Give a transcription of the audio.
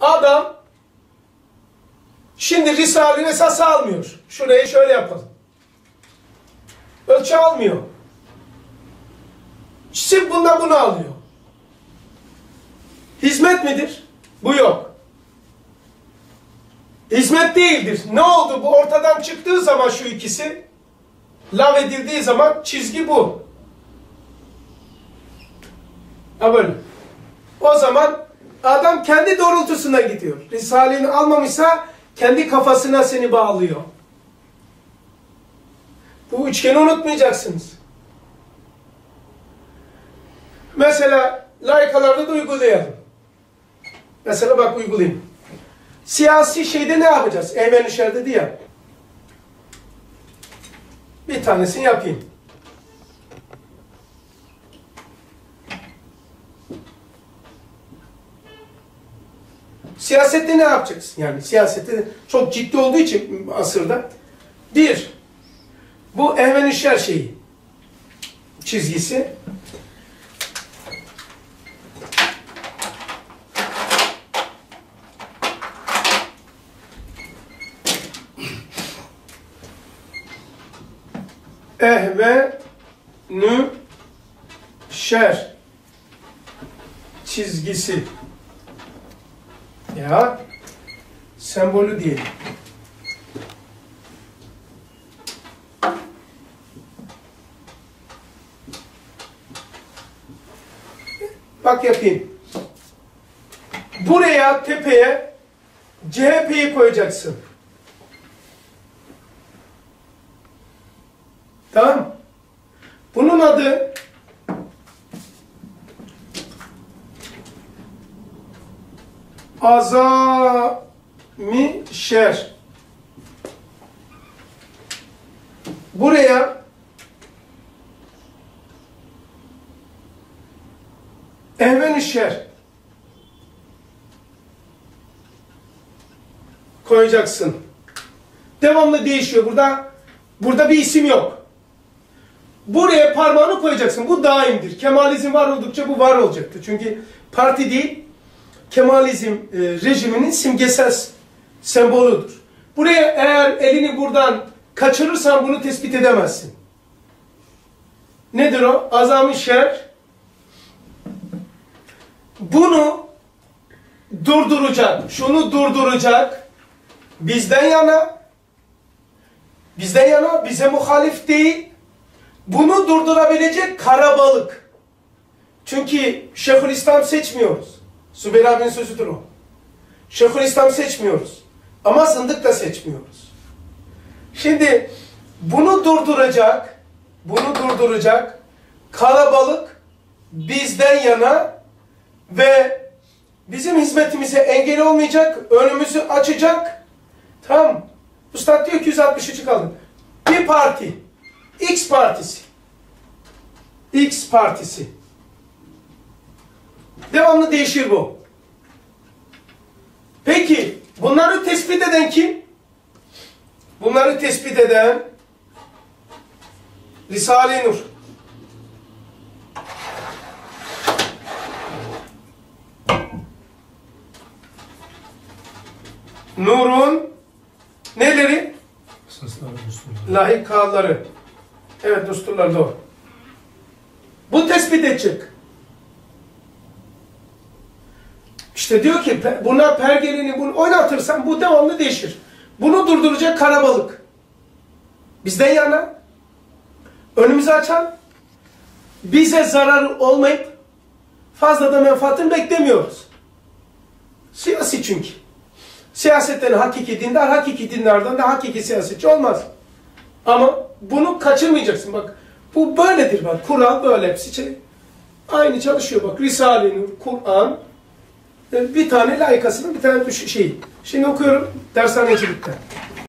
Adam şimdi Risale-i esas almıyor. Şurayı şöyle yapalım. Ölçü almıyor. Sırf bundan bunu alıyor. Hizmet midir? Bu yok. Hizmet değildir. Ne oldu? Bu ortadan çıktığı zaman şu ikisi lav edildiği zaman çizgi bu. Ha böyle. O zaman adam kendi doğrultusuna gidiyor. Risale'ni almamışsa kendi kafasına seni bağlıyor. Bu üçgeni unutmayacaksınız. Mesela layıkalarda da uygulayalım. Mesela bak uygulayayım. Siyasi şeyde ne yapacağız? Eymen dedi ya. Bir tanesini yapayım. Siyasette ne yapacaksın? Yani siyasette çok ciddi olduğu için asırda. Bir, bu Ehven İşer şeyi, çizgisi. Ehve nü şer çizgisi ya sembolü diyelim. Bak yapayım. Buraya tepeye CHP'yi koyacaksın. Tamam. Bunun adı azami şer. Buraya ehven şer koyacaksın. Devamlı değişiyor. Burada burada bir isim yok. Buraya parmağını koyacaksın. Bu daimdir. Kemalizm var oldukça bu var olacaktır. Çünkü parti değil, Kemalizm e, rejiminin simgesel sembolüdür. Buraya eğer elini buradan kaçırırsan bunu tespit edemezsin. Nedir o? Azami şer. Bunu durduracak, şunu durduracak, bizden yana, bizden yana, bize muhalif değil, bunu durdurabilecek karabalık. Çünkü Şeyhülislam seçmiyoruz. Sübeyir abinin sözüdür o. Şeyhülislam seçmiyoruz. Ama zındık da seçmiyoruz. Şimdi bunu durduracak, bunu durduracak kalabalık bizden yana ve bizim hizmetimize engel olmayacak, önümüzü açacak. Tamam Üstad diyor ki 163 kaldı. Bir parti, X partisi, X partisi Devamlı değişir bu. Peki bunları tespit eden kim? Bunları tespit eden Risale-i Nur. Nur'un neleri? Lahikaları. Evet dostlar doğru. Bu tespit edecek. İşte diyor ki buna pergelini bunu oynatırsan bu devamlı değişir. Bunu durduracak karabalık. Bizden yana önümüzü açan bize zararı olmayıp fazla da menfaatini beklemiyoruz. Siyasi çünkü. Siyasetten hakiki dindar, hakiki dindardan da hakiki siyasetçi olmaz. Ama bunu kaçırmayacaksın. Bak bu böyledir bak. Kur'an böyle hepsi aynı çalışıyor bak. Risale-i Nur, Kur'an, bir tane layıkasının bir tane şey. Şimdi okuyorum dershanecilikte.